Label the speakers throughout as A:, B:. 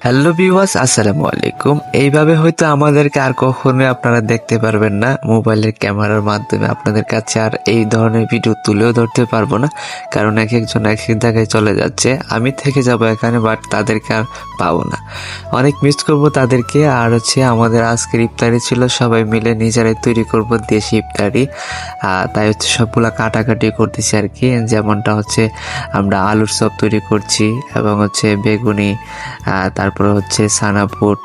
A: Hello viewers আসসালামু আলাইকুম। এইভাবে হয়তো আমাদেরকে আর কখনোই আপনারা দেখতে পারবেন না। মোবাইলের ক্যামেরার মাধ্যমে আপনাদের কাছে আর এই ধরনের ভিডিও তুলেও ধরতে পারব না। কারণ এক একজন এক এক জায়গায় চলে যাচ্ছে। আমি থেকে যাব এখানে বাট তাদেরকে আর পাবো না। অনেক মিস করব তাদেরকে। আর হচ্ছে আমাদের আজকের ইফতারি ছিল। সবাই মিলে নিজেরাই তৈরি করব দেশি ইফতারি। তাই হচ্ছে সবগুলা কাটাকাটি করতেছি আর কি। যেমনটা হচ্ছে আমরা আলুর চপ তৈরি করছি এবং হচ্ছে বেগুনি আহ, তারপরে হচ্ছে সানাপুট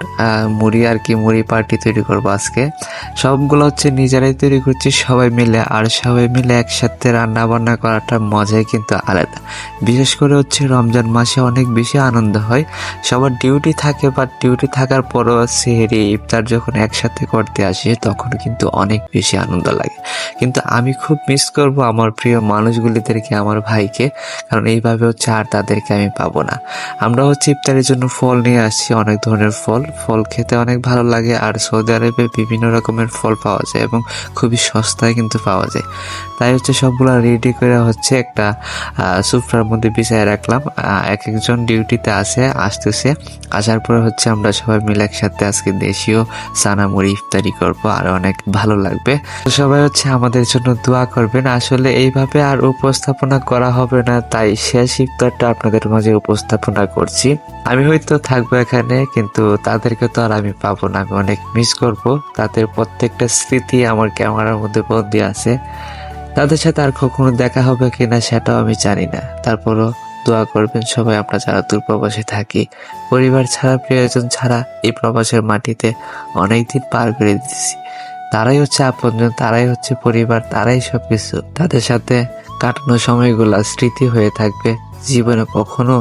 A: মুড়ি আর কি মুড়ি পার্টি তৈরি করব আজকে। সবগুলো হচ্ছে নিজেরাই তৈরি করছি, সবাই মিলে, আর সবাই মিলে একসাথে রান্না বান্না করাটা মজাই কিন্তু আলাদা। বিশেষ করে হচ্ছে রমজান মাসে অনেক বেশি আনন্দ হয়। সবার ডিউটি থাকে বা ডিউটি থাকার পরও সেহেরি ইফতার যখন একসাথে করতে আসে, তখন কিন্তু অনেক বেশি আনন্দ লাগে। কিন্তু আমি খুব মিস করব আমার প্রিয় মানুষগুলিদেরকে, আমার ভাইকে, কারণ এইভাবে হচ্ছে আর তাদেরকে আমি পাবো না। আমরা হচ্ছে ইফতারের জন্য ফল নিয়ে আসছি অনেক ধরনের ফল। ফল খেতে অনেক ভালো লাগে, আর সৌদি আরবে বিভিন্ন রকমের ফল পাওয়া যায় এবং খুবই সস্তায় কিন্তু পাওয়া যায়। তাই হচ্ছে সবগুলো রেডি করে হচ্ছে একটা সুফরার মধ্যে বিছায় রাখলাম। এক একজন ডিউটিতে আসে, আসতেছে। আসার পরে হচ্ছে আমরা সবাই মিলে একসাথে আজকে দেশীয় সানামুড়ি ইফতারি করব, আর অনেক ভালো লাগবে। তো সবাই হচ্ছে আমাদের জন্য দোয়া করবেন। আসলে এইভাবে আর উপস্থাপনা করা হবে না, তাই শেষ ইফতারটা আপনাদের মাঝে উপস্থাপনা করছি। আমি হয়তো থাকব এখানে, কিন্তু তাদেরকে তো আর আমি পাবো না। আমি অনেক মিস করব। তাদের প্রত্যেকটা স্মৃতি আমার ক্যামেরার মধ্যে বন্দি আছে। তাদের সাথে আর কখনো দেখা হবে কিনা সেটাও আমি জানি না। তারপরও দোয়া করবেন সবাই আমরা যারা দূর প্রবাসে থাকি। পরিবার ছাড়া, প্রিয়জন ছাড়া এই প্রবাসের মাটিতে অনেকদিন পার করে দিয়েছি তারাই হচ্ছে আপনজন, তারাই হচ্ছে পরিবার, তারাই সব কিছু তাদের সাথে কাটানো সময়গুলো স্মৃতি হয়ে থাকবে। জীবনে কখনো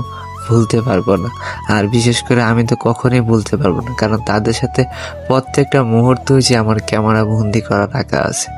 A: ভুলতে পারব না। আর বিশেষ করে আমি তো কখনোই ভুলতে পারব না, কারণ তাদের সাথে প্রত্যেকটা মুহূর্তই যে আমার ক্যামেরা বন্দি করা রাখা আছে।